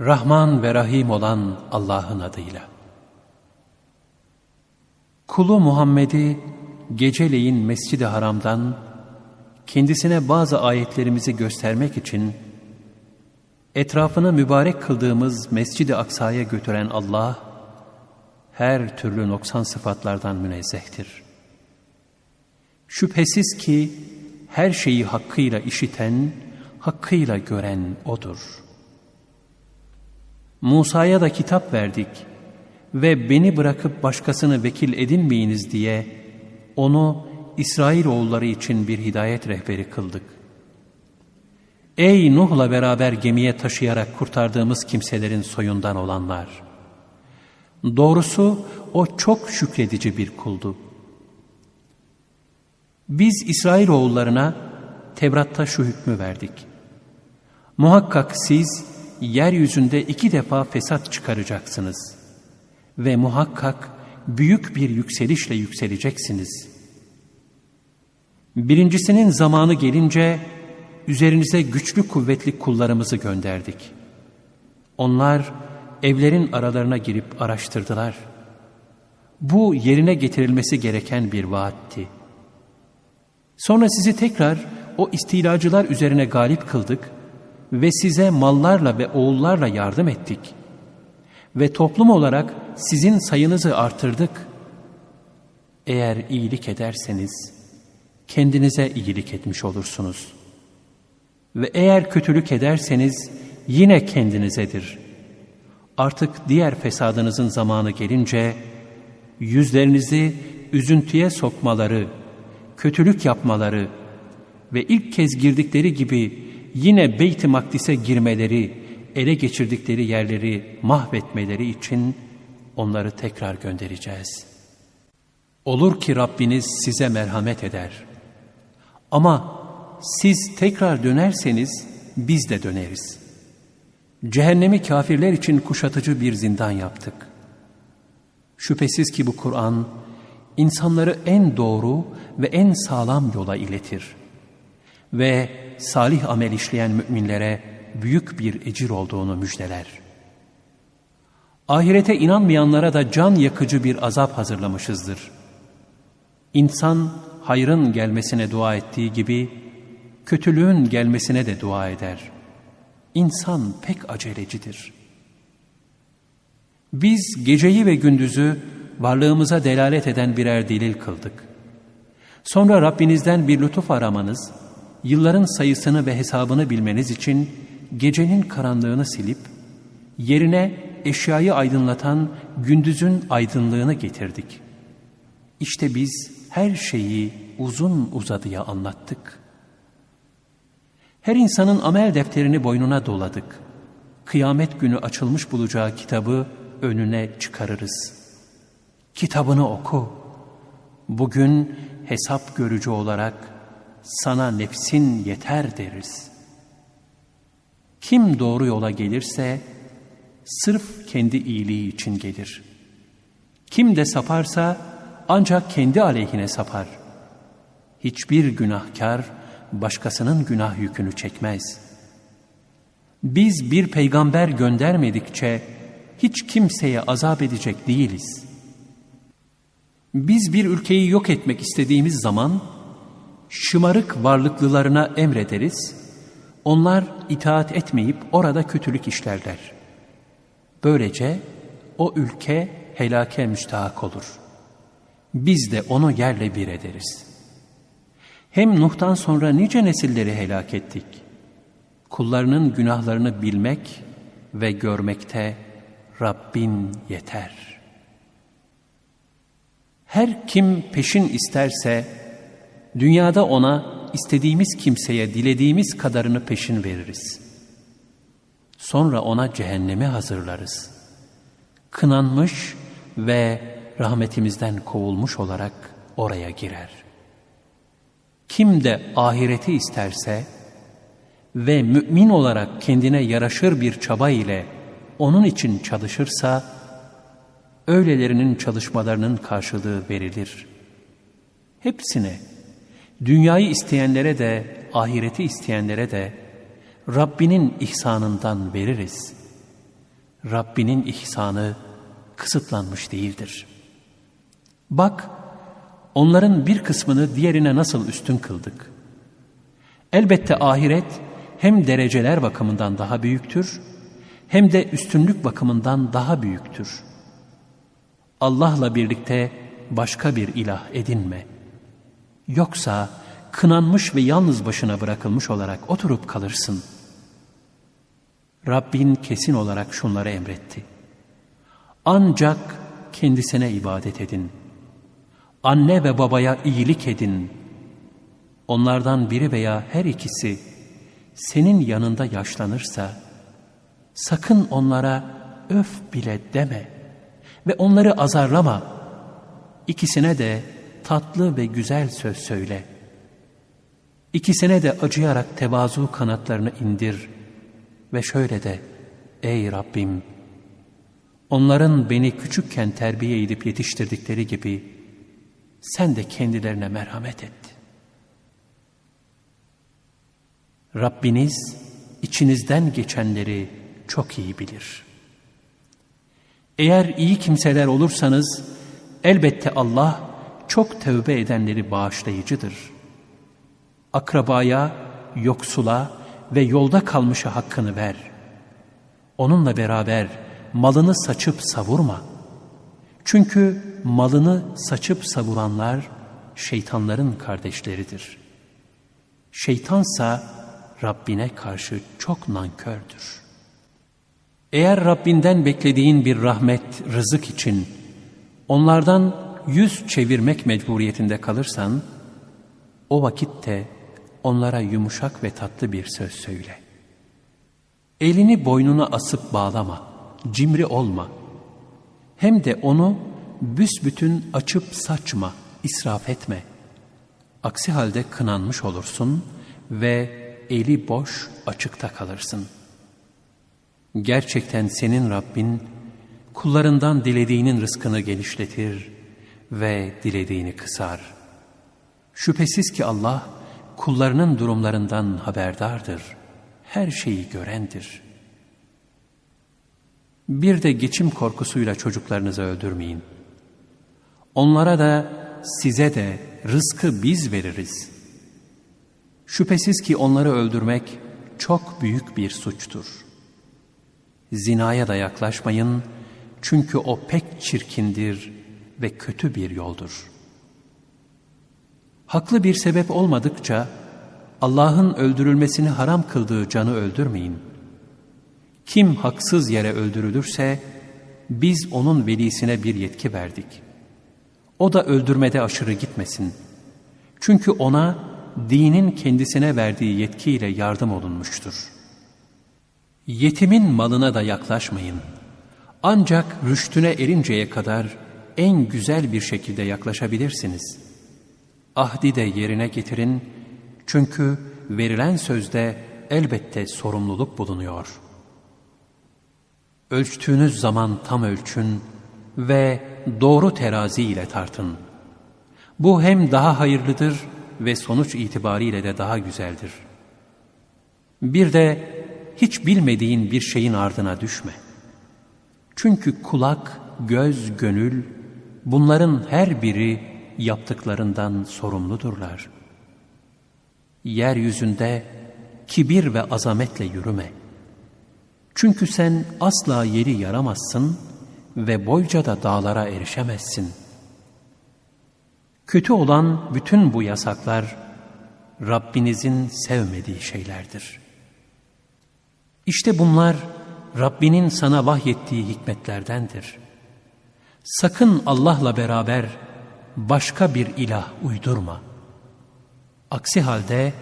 Rahman ve Rahim olan Allah'ın adıyla. Kulu Muhammed'i geceleyin Mescid-i Haram'dan kendisine bazı ayetlerimizi göstermek için etrafını mübarek kıldığımız Mescid-i Aksa'ya götüren Allah her türlü noksan sıfatlardan münezzehtir. Şüphesiz ki her şeyi hakkıyla işiten, hakkıyla gören O'dur. Musa'ya da kitap verdik ve beni bırakıp başkasını vekil edinmeyiniz diye onu İsrailoğulları için bir hidayet rehberi kıldık. Ey Nuh'la beraber gemiye taşıyarak kurtardığımız kimselerin soyundan olanlar! Doğrusu o çok şükredici bir kuldu. Biz İsrailoğullarına Tevrat'ta şu hükmü verdik. Muhakkak siz yeryüzünde iki defa fesat çıkaracaksınız ve muhakkak büyük bir yükselişle yükseleceksiniz. Birincisinin zamanı gelince üzerinize güçlü kuvvetli kullarımızı gönderdik. Onlar evlerin aralarına girip araştırdılar. Bu yerine getirilmesi gereken bir vaatti. Sonra sizi tekrar o istilacılar üzerine galip kıldık ve size mallarla ve oğullarla yardım ettik. Ve toplum olarak sizin sayınızı artırdık. Eğer iyilik ederseniz kendinize iyilik etmiş olursunuz. Ve eğer kötülük ederseniz yine kendinizedir. Artık diğer fesadınızın zamanı gelince yüzlerinizi üzüntüye sokmaları, kötülük yapmaları ve ilk kez girdikleri gibi yine Beyt-i Makdis'e girmeleri, ele geçirdikleri yerleri mahvetmeleri için onları tekrar göndereceğiz. Olur ki Rabbiniz size merhamet eder. Ama siz tekrar dönerseniz biz de döneriz. Cehennemi kafirler için kuşatıcı bir zindan yaptık. Şüphesiz ki bu Kur'an insanları en doğru ve en sağlam yola iletir. Ve salih amel işleyen müminlere büyük bir ecir olduğunu müjdeler. Ahirete inanmayanlara da can yakıcı bir azap hazırlamışızdır. İnsan hayrın gelmesine dua ettiği gibi kötülüğün gelmesine de dua eder. İnsan pek acelecidir. Biz geceyi ve gündüzü varlığımıza delalet eden birer delil kıldık. Sonra Rabbinizden bir lütuf aramanız, yılların sayısını ve hesabını bilmeniz için gecenin karanlığını silip, yerine eşyayı aydınlatan gündüzün aydınlığını getirdik. İşte biz her şeyi uzun uzadıya anlattık. Her insanın amel defterini boynuna doladık. Kıyamet günü açılmış bulacağı kitabı önüne çıkarırız. Kitabını oku. Bugün hesap görücü olarak sana nefsin yeter deriz. Kim doğru yola gelirse sırf kendi iyiliği için gelir. Kim de saparsa ancak kendi aleyhine sapar. Hiçbir günahkar başkasının günah yükünü çekmez. Biz bir peygamber göndermedikçe hiç kimseye azap edecek değiliz. Biz bir ülkeyi yok etmek istediğimiz zaman şımarık varlıklılarına emrederiz. Onlar itaat etmeyip orada kötülük işlerler. Böylece o ülke helake müstahak olur. Biz de onu yerle bir ederiz. Hem Nuh'tan sonra nice nesilleri helak ettik. Kullarının günahlarını bilmek ve görmekte Rabbin yeter. Her kim peşin isterse dünyada ona istediğimiz kimseye dilediğimiz kadarını peşin veririz. Sonra ona cehennemi hazırlarız. Kınanmış ve rahmetimizden kovulmuş olarak oraya girer. Kim de ahireti isterse ve mümin olarak kendine yaraşır bir çaba ile onun için çalışırsa, öylelerinin çalışmalarının karşılığı verilir. Hepsine, dünyayı isteyenlere de, ahireti isteyenlere de Rabbinin ihsanından veririz. Rabbinin ihsanı kısıtlanmış değildir. Bak, onların bir kısmını diğerine nasıl üstün kıldık. Elbette ahiret hem dereceler bakımından daha büyüktür, hem de üstünlük bakımından daha büyüktür. Allah'la birlikte başka bir ilah edinme. Yoksa kınanmış ve yalnız başına bırakılmış olarak oturup kalırsın. Rabbin kesin olarak şunları emretti. Ancak kendisine ibadet edin. Anne ve babaya iyilik edin. Onlardan biri veya her ikisi senin yanında yaşlanırsa, sakın onlara öf bile deme ve onları azarlama. İkisine de tatlı ve güzel söz söyle. İkisine de acıyarak tevazu kanatlarını indir ve şöyle de, Ey Rabbim! Onların beni küçükken terbiye edip yetiştirdikleri gibi sen de kendilerine merhamet et. Rabbiniz içinizden geçenleri çok iyi bilir. Eğer iyi kimseler olursanız elbette Allah çok tövbe edenleri bağışlayıcıdır. Akrabaya, yoksula ve yolda kalmışa hakkını ver. Onunla beraber malını saçıp savurma. Çünkü malını saçıp savuranlar şeytanların kardeşleridir. Şeytansa Rabbine karşı çok nankördür. Eğer Rabbinden beklediğin bir rahmet, rızık için onlardan yüz çevirmek mecburiyetinde kalırsan, o vakitte onlara yumuşak ve tatlı bir söz söyle. Elini boynuna asıp bağlama, cimri olma. Hem de onu büsbütün açıp saçma, israf etme. Aksi halde kınanmış olursun ve eli boş açıkta kalırsın. Gerçekten senin Rabbin kullarından dilediğinin rızkını genişletir ve dilediğini kısar. Şüphesiz ki Allah kullarının durumlarından haberdardır. Her şeyi görendir. Bir de geçim korkusuyla çocuklarınızı öldürmeyin. Onlara da size de rızkı biz veririz. Şüphesiz ki onları öldürmek çok büyük bir suçtur. Zinaya da yaklaşmayın çünkü o pek çirkindir ve kötü bir yoldur. Haklı bir sebep olmadıkça Allah'ın öldürülmesini haram kıldığı canı öldürmeyin. Kim haksız yere öldürülürse biz onun velisine bir yetki verdik. O da öldürmede aşırı gitmesin. Çünkü ona dinin kendisine verdiği yetkiyle yardım olunmuştur. Yetimin malına da yaklaşmayın. Ancak rüştüne erinceye kadar en güzel bir şekilde yaklaşabilirsiniz. Ahdi de yerine getirin çünkü verilen sözde elbette sorumluluk bulunuyor. Ölçtüğünüz zaman tam ölçün ve doğru terazi ile tartın. Bu hem daha hayırlıdır ve sonuç itibariyle de daha güzeldir. Bir de hiç bilmediğin bir şeyin ardına düşme. Çünkü kulak, göz, gönül bunların her biri yaptıklarından sorumludurlar. Yeryüzünde kibir ve azametle yürüme. Çünkü sen asla yeri yaramazsın ve boyca da dağlara erişemezsin.'' Kötü olan bütün bu yasaklar Rabbinizin sevmediği şeylerdir. İşte bunlar Rabbinin sana vahyettiği hikmetlerdendir. Sakın Allah'la beraber başka bir ilah uydurma. Aksi halde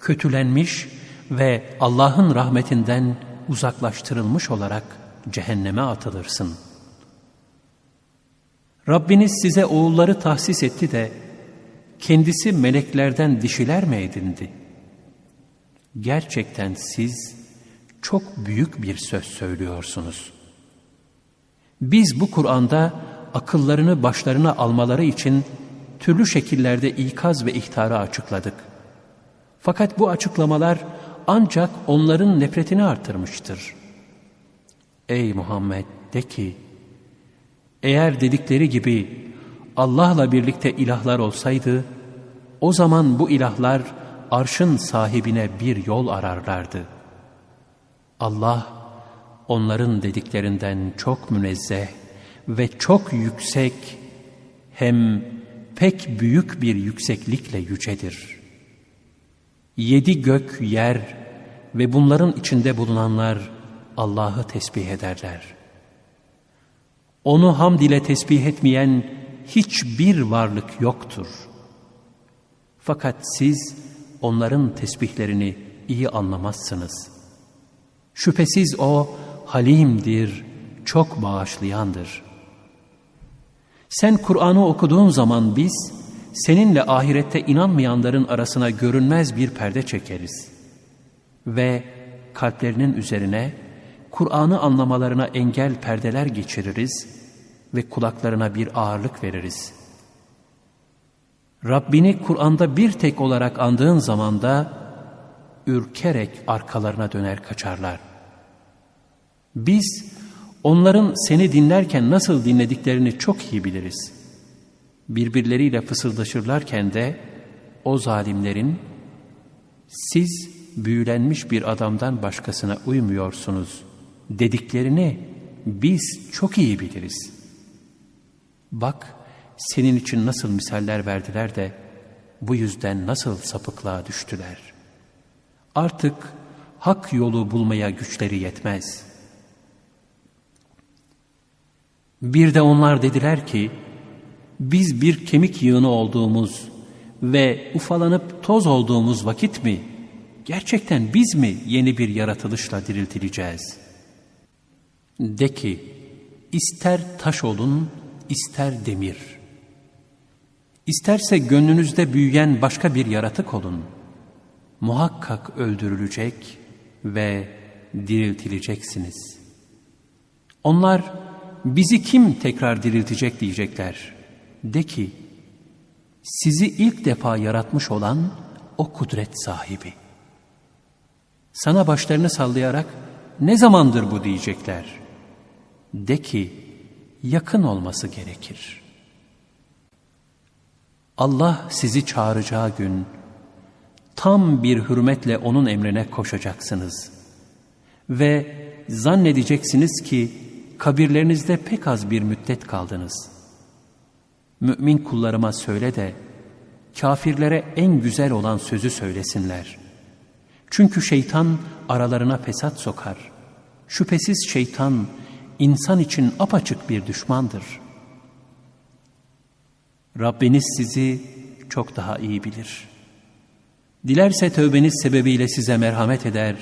kötülenmiş ve Allah'ın rahmetinden uzaklaştırılmış olarak cehenneme atılırsın.'' Rabbiniz size oğulları tahsis etti de kendisi meleklerden dişiler mi edindi? Gerçekten siz çok büyük bir söz söylüyorsunuz. Biz bu Kur'an'da akıllarını başlarına almaları için türlü şekillerde ikaz ve ihtarı açıkladık. Fakat bu açıklamalar ancak onların nefretini artırmıştır. Ey Muhammed de ki, eğer dedikleri gibi Allah'la birlikte ilahlar olsaydı, o zaman bu ilahlar arşın sahibine bir yol ararlardı. Allah onların dediklerinden çok münezzeh ve çok yüksek hem pek büyük bir yükseklikle yücedir. Yedi gök, yer ve bunların içinde bulunanlar Allah'ı tesbih ederler. Onu hamd ile tesbih etmeyen hiçbir varlık yoktur. Fakat siz onların tesbihlerini iyi anlamazsınız. Şüphesiz O halimdir, çok bağışlayandır. Sen Kur'an'ı okuduğun zaman biz, seninle ahirette inanmayanların arasına görünmez bir perde çekeriz. Ve kalplerinin üzerine Kur'an'ı anlamalarına engel perdeler geçiririz ve kulaklarına bir ağırlık veririz. Rabbini Kur'an'da bir tek olarak andığın zaman da ürkerek arkalarına döner kaçarlar. Biz onların seni dinlerken nasıl dinlediklerini çok iyi biliriz. Birbirleriyle fısıldaşırlarken de o zalimlerin siz büyülenmiş bir adamdan başkasına uymuyorsunuz dediklerini biz çok iyi biliriz. Bak senin için nasıl misaller verdiler de bu yüzden nasıl sapıklığa düştüler. Artık hak yolu bulmaya güçleri yetmez. Bir de onlar dediler ki, biz bir kemik yığını olduğumuz ve ufalanıp toz olduğumuz vakit mi, gerçekten biz mi yeni bir yaratılışla diriltileceğiz? De ki, ister taş olun, ister demir. İsterse gönlünüzde büyüyen başka bir yaratık olun. Muhakkak öldürülecek ve diriltileceksiniz. Onlar bizi kim tekrar diriltecek diyecekler. De ki, sizi ilk defa yaratmış olan o kudret sahibi. Sana başlarını sallayarak ne zamandır bu diyecekler. De ki, yakın olması gerekir. Allah sizi çağıracağı gün tam bir hürmetle onun emrine koşacaksınız. Ve zannedeceksiniz ki kabirlerinizde pek az bir müddet kaldınız. Mümin kullarıma söyle de kafirlere en güzel olan sözü söylesinler. Çünkü şeytan aralarına fesat sokar. Şüphesiz şeytan insan için apaçık bir düşmandır. Rabbiniz sizi çok daha iyi bilir. Dilerse tövbeniz sebebiyle size merhamet eder,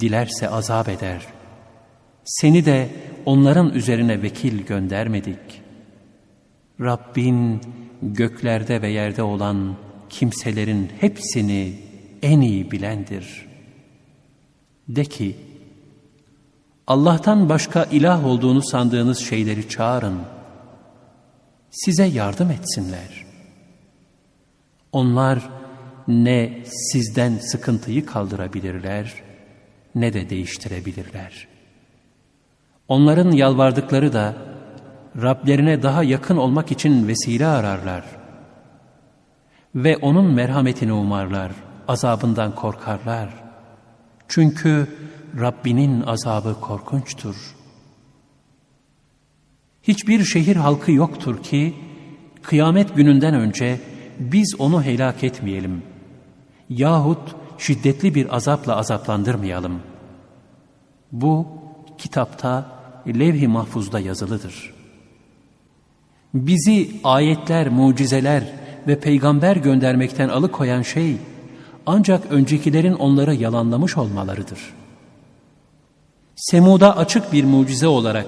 dilerse azap eder. Seni de onların üzerine vekil göndermedik. Rabbin göklerde ve yerde olan kimselerin hepsini en iyi bilendir. De ki, Allah'tan başka ilah olduğunu sandığınız şeyleri çağırın. Size yardım etsinler. Onlar ne sizden sıkıntıyı kaldırabilirler ne de değiştirebilirler. Onların yalvardıkları da Rablerine daha yakın olmak için vesile ararlar. Ve onun merhametini umarlar, azabından korkarlar. Çünkü Rabbinin azabı korkunçtur. Hiçbir şehir halkı yoktur ki kıyamet gününden önce biz onu helak etmeyelim yahut şiddetli bir azapla azaplandırmayalım. Bu kitapta levh-i mahfuzda yazılıdır. Bizi ayetler, mucizeler ve peygamber göndermekten alıkoyan şey ancak öncekilerin onları yalanlamış olmalarıdır.'' Semud'a açık bir mucize olarak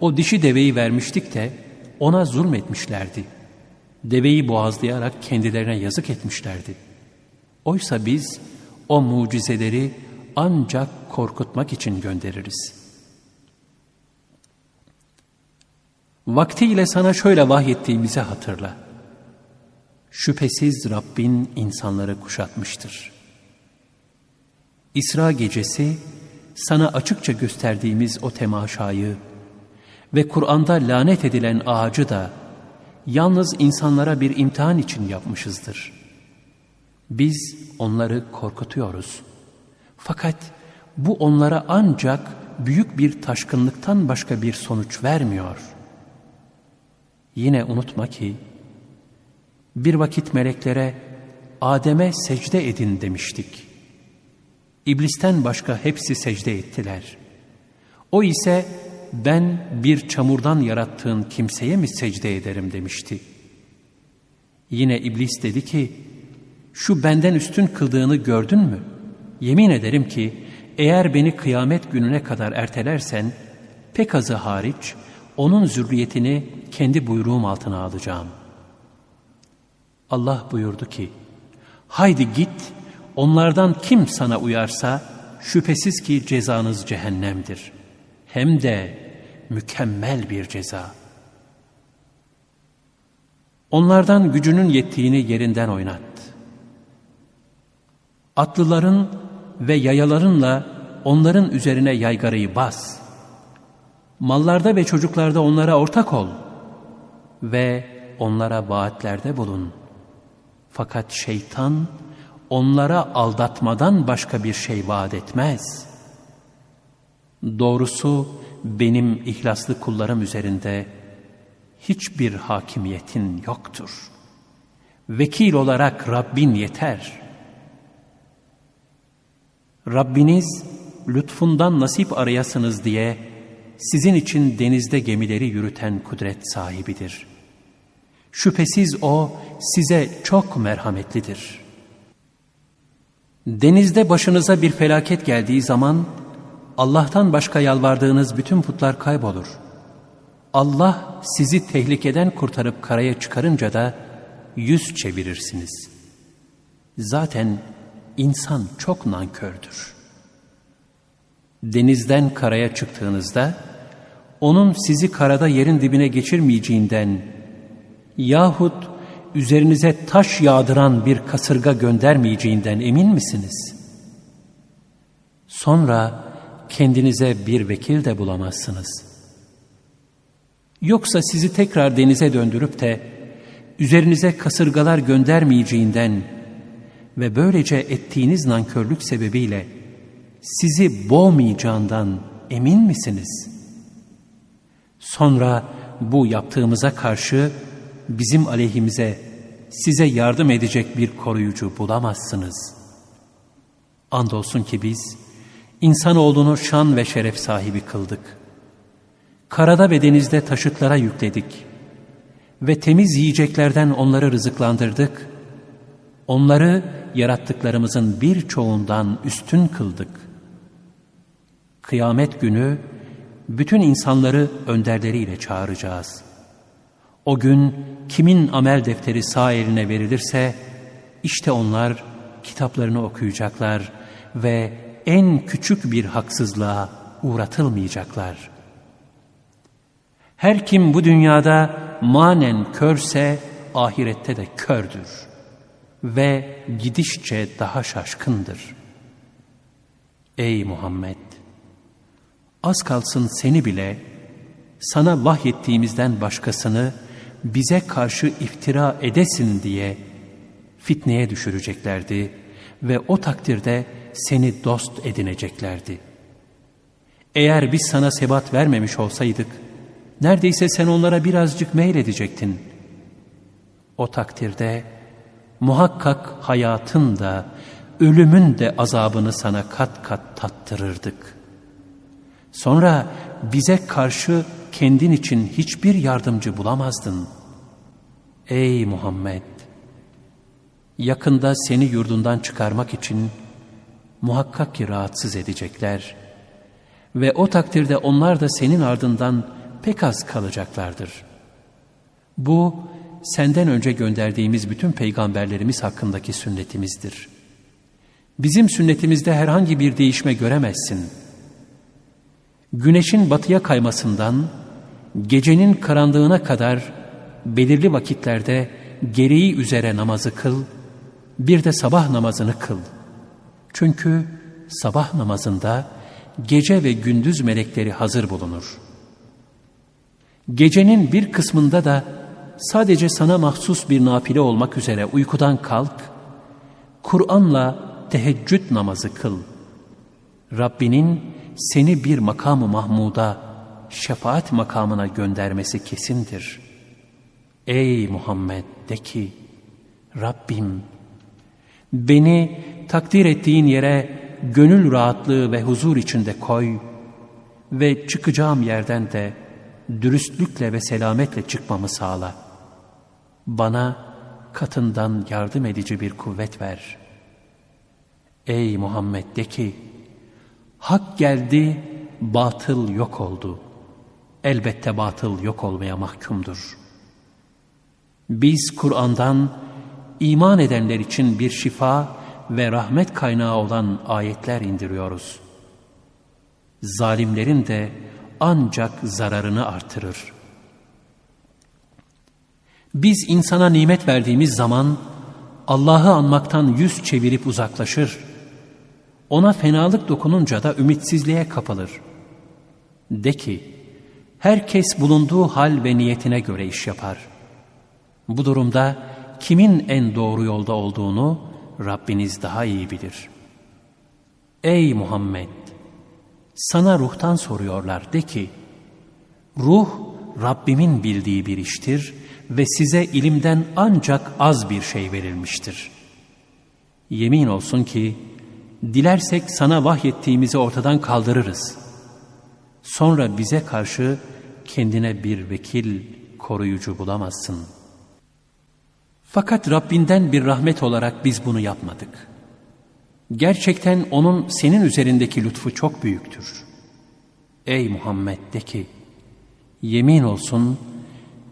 o dişi deveyi vermiştik de ona zulmetmişlerdi. Deveyi boğazlayarak kendilerine yazık etmişlerdi. Oysa biz o mucizeleri ancak korkutmak için göndeririz. Vaktiyle sana şöyle vahyettiğimizi hatırla. Şüphesiz Rabbin insanları kuşatmıştır. İsra gecesi sana açıkça gösterdiğimiz o temaşayı ve Kur'an'da lanet edilen ağacı da yalnız insanlara bir imtihan için yapmışızdır. Biz onları korkutuyoruz. Fakat bu onlara ancak büyük bir taşkınlıktan başka bir sonuç vermiyor. Yine unutma ki bir vakit meleklere Adem'e secde edin demiştik. İblisten başka hepsi secde ettiler. O ise ben bir çamurdan yarattığın kimseye mi secde ederim demişti. Yine iblis dedi ki, şu benden üstün kıldığını gördün mü? Yemin ederim ki eğer beni kıyamet gününe kadar ertelersen, pek azı hariç onun zürriyetini kendi buyruğum altına alacağım. Allah buyurdu ki, haydi git, onlardan kim sana uyarsa, şüphesiz ki cezanız cehennemdir. Hem de mükemmel bir ceza. Onlardan gücünün yettiğini yerinden oynat. Atlıların ve yayalarınla onların üzerine yaygarayı bas. Mallarda ve çocuklarda onlara ortak ol ve onlara vaatlerde bulun. Fakat şeytan onlara aldatmadan başka bir şey vaat etmez. Doğrusu benim ihlaslı kullarım üzerinde hiçbir hakimiyetin yoktur. Vekil olarak Rabbin yeter.'' Rabbiniz lütfundan nasip arayasınız diye sizin için denizde gemileri yürüten kudret sahibidir. Şüphesiz O size çok merhametlidir. Denizde başınıza bir felaket geldiği zaman Allah'tan başka yalvardığınız bütün putlar kaybolur. Allah sizi tehlikeden kurtarıp karaya çıkarınca da yüz çevirirsiniz. Zaten İnsan çok nankördür. Denizden karaya çıktığınızda, onun sizi karada yerin dibine geçirmeyeceğinden yahut üzerinize taş yağdıran bir kasırga göndermeyeceğinden emin misiniz? Sonra kendinize bir vekil de bulamazsınız. Yoksa sizi tekrar denize döndürüp de üzerinize kasırgalar göndermeyeceğinden ve böylece ettiğiniz nankörlük sebebiyle sizi boğmayacağından emin misiniz? Sonra bu yaptığımıza karşı bizim aleyhimize size yardım edecek bir koruyucu bulamazsınız. Andolsun ki biz insanoğlunu şan ve şeref sahibi kıldık. Karada ve denizde taşıtlara yükledik ve temiz yiyeceklerden onları rızıklandırdık. Onları yarattıklarımızın birçoğundan üstün kıldık. Kıyamet günü bütün insanları önderleriyle çağıracağız. O gün kimin amel defteri sağ eline verilirse işte onlar kitaplarını okuyacaklar ve en küçük bir haksızlığa uğratılmayacaklar. Her kim bu dünyada manen körse ahirette de kördür.'' ve gidişçe daha şaşkındır. Ey Muhammed! Az kalsın seni bile sana vahyettiğimizden başkasını bize karşı iftira edesin diye fitneye düşüreceklerdi ve o takdirde seni dost edineceklerdi. Eğer biz sana sebat vermemiş olsaydık, neredeyse sen onlara birazcık meyledecektin. O takdirde muhakkak hayatın da ölümün de azabını sana kat kat tattırırdık. Sonra bize karşı kendin için hiçbir yardımcı bulamazdın. Ey Muhammed! Yakında seni yurdundan çıkarmak için muhakkak ki rahatsız edecekler. Ve o takdirde onlar da senin ardından pek az kalacaklardır. Bu senden önce gönderdiğimiz bütün peygamberlerimiz hakkındaki sünnetimizdir. Bizim sünnetimizde herhangi bir değişme göremezsin. Güneşin batıya kaymasından gecenin karanlığına kadar belirli vakitlerde gereği üzere namazı kıl, bir de sabah namazını kıl. Çünkü sabah namazında gece ve gündüz melekleri hazır bulunur. Gecenin bir kısmında da sadece sana mahsus bir nafile olmak üzere uykudan kalk, Kur'an'la teheccüd namazı kıl. Rabbinin seni bir makamı Mahmud'a, şefaat makamına göndermesi kesindir. Ey Muhammed de ki, Rabbim, beni takdir ettiğin yere gönül rahatlığı ve huzur içinde koy ve çıkacağım yerden de dürüstlükle ve selametle çıkmamı sağla. Bana katından yardım edici bir kuvvet ver. Ey Muhammed de ki, hak geldi, batıl yok oldu. Elbette batıl yok olmaya mahkumdur. Biz Kur'an'dan iman edenler için bir şifa ve rahmet kaynağı olan ayetler indiriyoruz. Zalimlerin de ancak zararını artırır. Biz insana nimet verdiğimiz zaman Allah'ı anmaktan yüz çevirip uzaklaşır. Ona fenalık dokununca da ümitsizliğe kapılır. De ki, herkes bulunduğu hal ve niyetine göre iş yapar. Bu durumda kimin en doğru yolda olduğunu Rabbiniz daha iyi bilir. Ey Muhammed! Sana ruhtan soruyorlar de ki, ruh Rabbimin bildiği bir iştir ve size ilimden ancak az bir şey verilmiştir. Yemin olsun ki, dilersek sana vahyettiğimizi ortadan kaldırırız. Sonra bize karşı kendine bir vekil, koruyucu bulamazsın. Fakat Rabbinden bir rahmet olarak biz bunu yapmadık. Gerçekten O'nun senin üzerindeki lütfu çok büyüktür. Ey Muhammed de ki, yemin olsun,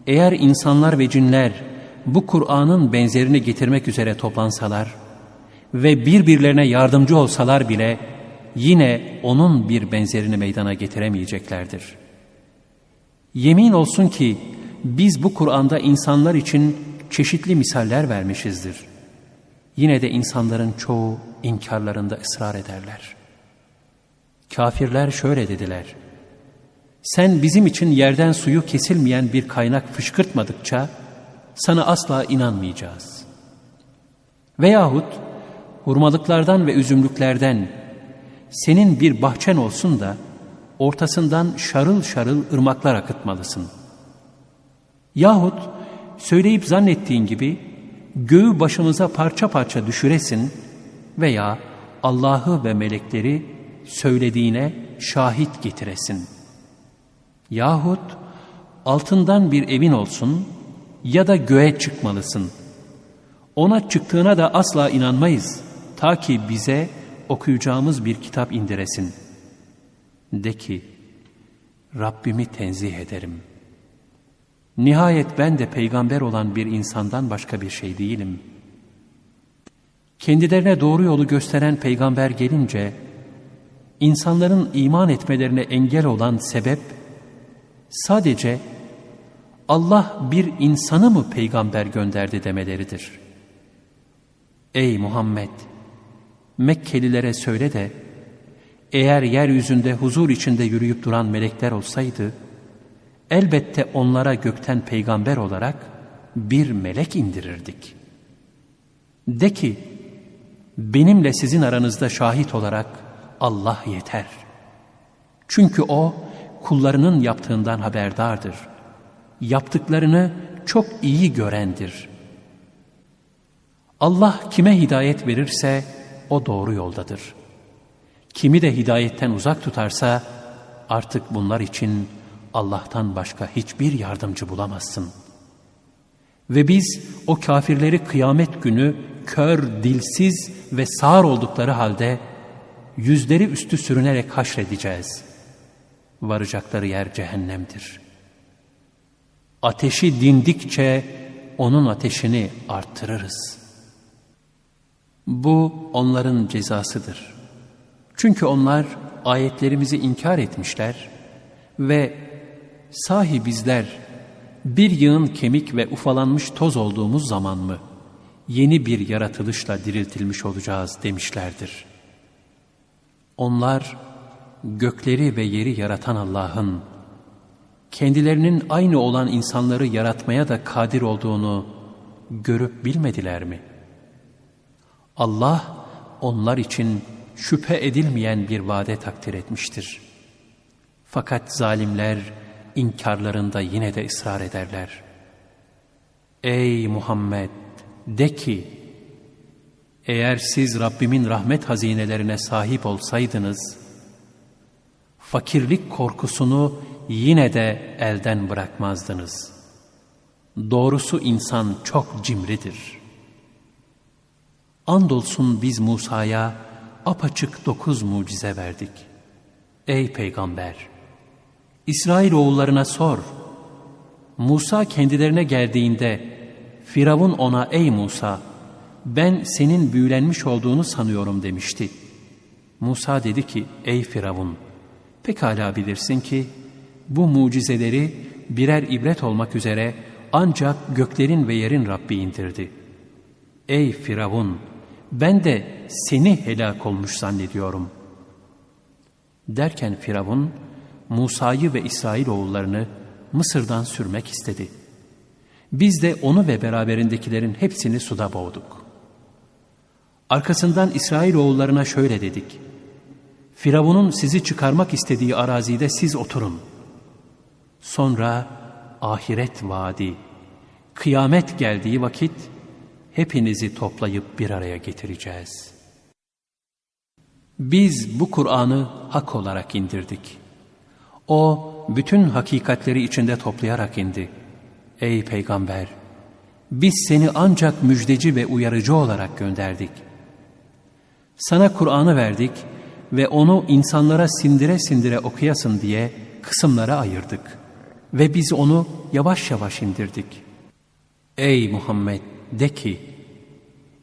eğer insanlar ve cinler bu Kur'an'ın benzerini getirmek üzere toplansalar ve birbirlerine yardımcı olsalar bile yine onun bir benzerini meydana getiremeyeceklerdir. Yemin olsun ki biz bu Kur'an'da insanlar için çeşitli misaller vermişizdir. Yine de insanların çoğu inkarlarında ısrar ederler. Kafirler şöyle dediler. Sen bizim için yerden suyu kesilmeyen bir kaynak fışkırtmadıkça sana asla inanmayacağız. Veyahut hurmalıklardan ve üzümlüklerden senin bir bahçen olsun da ortasından şarıl şarıl ırmaklar akıtmalısın. Yahut söyleyip zannettiğin gibi göğü başımıza parça parça düşüresin veya Allah'ı ve melekleri söylediğine şahit getiresin. Yahut altından bir evin olsun ya da göğe çıkmalısın. Ona çıktığına da asla inanmayız ta ki bize okuyacağımız bir kitap indiresin. De ki, Rabbimi tenzih ederim. Nihayet ben de peygamber olan bir insandan başka bir şey değilim. Kendilerine doğru yolu gösteren peygamber gelince, insanların iman etmelerine engel olan sebep, sadece Allah bir insanı mı peygamber gönderdi demeleridir. Ey Muhammed! Mekkelilere söyle de, eğer yeryüzünde huzur içinde yürüyüp duran melekler olsaydı, elbette onlara gökten peygamber olarak bir melek indirirdik. De ki, benimle sizin aranızda şahit olarak Allah yeter. Çünkü O, kullarının yaptığından haberdardır. Yaptıklarını çok iyi görendir. Allah kime hidayet verirse, o doğru yoldadır. Kimi de hidayetten uzak tutarsa, artık bunlar için Allah'tan başka hiçbir yardımcı bulamazsın. Ve biz o kafirleri kıyamet günü kör, dilsiz ve sağır oldukları halde yüzleri üstü sürünerek haşredeceğiz. Varacakları yer cehennemdir. Ateşi dindikçe onun ateşini arttırırız. Bu onların cezasıdır. Çünkü onlar ayetlerimizi inkar etmişler ve sahi bizler bir yığın kemik ve ufalanmış toz olduğumuz zaman mı yeni bir yaratılışla diriltilmiş olacağız demişlerdir. Onlar gökleri ve yeri yaratan Allah'ın, kendilerinin aynı olan insanları yaratmaya da kadir olduğunu görüp bilmediler mi? Allah onlar için şüphe edilmeyen bir vade takdir etmiştir. Fakat zalimler inkarlarında yine de ısrar ederler. Ey Muhammed! De ki, eğer siz Rabbimin rahmet hazinelerine sahip olsaydınız, fakirlik korkusunu yine de elden bırakmazdınız. Doğrusu insan çok cimridir. Andolsun biz Musa'ya apaçık dokuz mucize verdik. Ey peygamber! İsrailoğullarına sor. Musa kendilerine geldiğinde Firavun ona ey Musa ben senin büyülenmiş olduğunu sanıyorum demişti. Musa dedi ki ey Firavun pekala bilirsin ki bu mucizeleri birer ibret olmak üzere ancak göklerin ve yerin Rabbi indirdi. Ey Firavun ben de seni helak olmuş zannediyorum. Derken Firavun Musa'yı ve İsrailoğullarını Mısır'dan sürmek istedi. Biz de onu ve beraberindekilerin hepsini suda boğduk. Arkasından İsrailoğullarına şöyle dedik. Firavun'un sizi çıkarmak istediği arazide siz oturun. Sonra ahiret vaadi, kıyamet geldiği vakit hepinizi toplayıp bir araya getireceğiz. Biz bu Kur'an'ı hak olarak indirdik. O bütün hakikatleri içinde toplayarak indi. Ey peygamber! Biz seni ancak müjdeci ve uyarıcı olarak gönderdik. Sana Kur'an'ı verdik ve onu insanlara sindire sindire okuyasın diye kısımlara ayırdık. Ve biz onu yavaş yavaş indirdik. Ey Muhammed! De ki,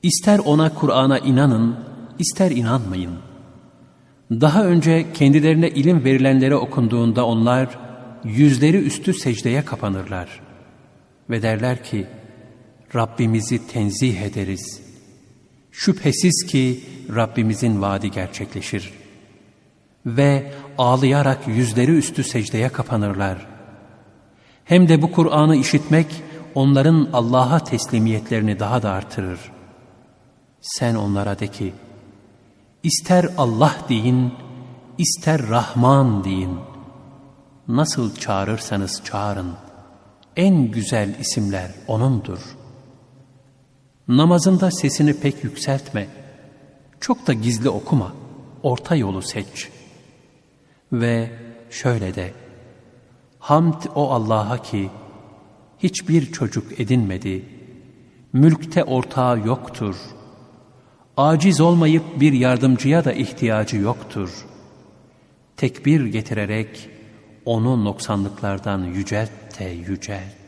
ister ona Kur'an'a inanın, ister inanmayın. Daha önce kendilerine ilim verilenlere okunduğunda onlar, yüzleri üstü secdeye kapanırlar. Ve derler ki, Rabbimizi tenzih ederiz. Şüphesiz ki Rabbimizin vaadi gerçekleşir. Ve ağlayarak yüzleri üstü secdeye kapanırlar. Hem de bu Kur'an'ı işitmek, onların Allah'a teslimiyetlerini daha da artırır. Sen onlara de ki, ister Allah deyin, ister Rahman deyin. Nasıl çağırırsanız çağırın. En güzel isimler O'nundur. Namazında sesini pek yükseltme. Çok da gizli okuma. Orta yolu seç. Ve şöyle de, Hamd o Allah'a ki, hiçbir çocuk edinmedi, mülkte ortağı yoktur, aciz olmayıp bir yardımcıya da ihtiyacı yoktur. Tekbir getirerek onu noksanlıklardan yücelt de yücelt.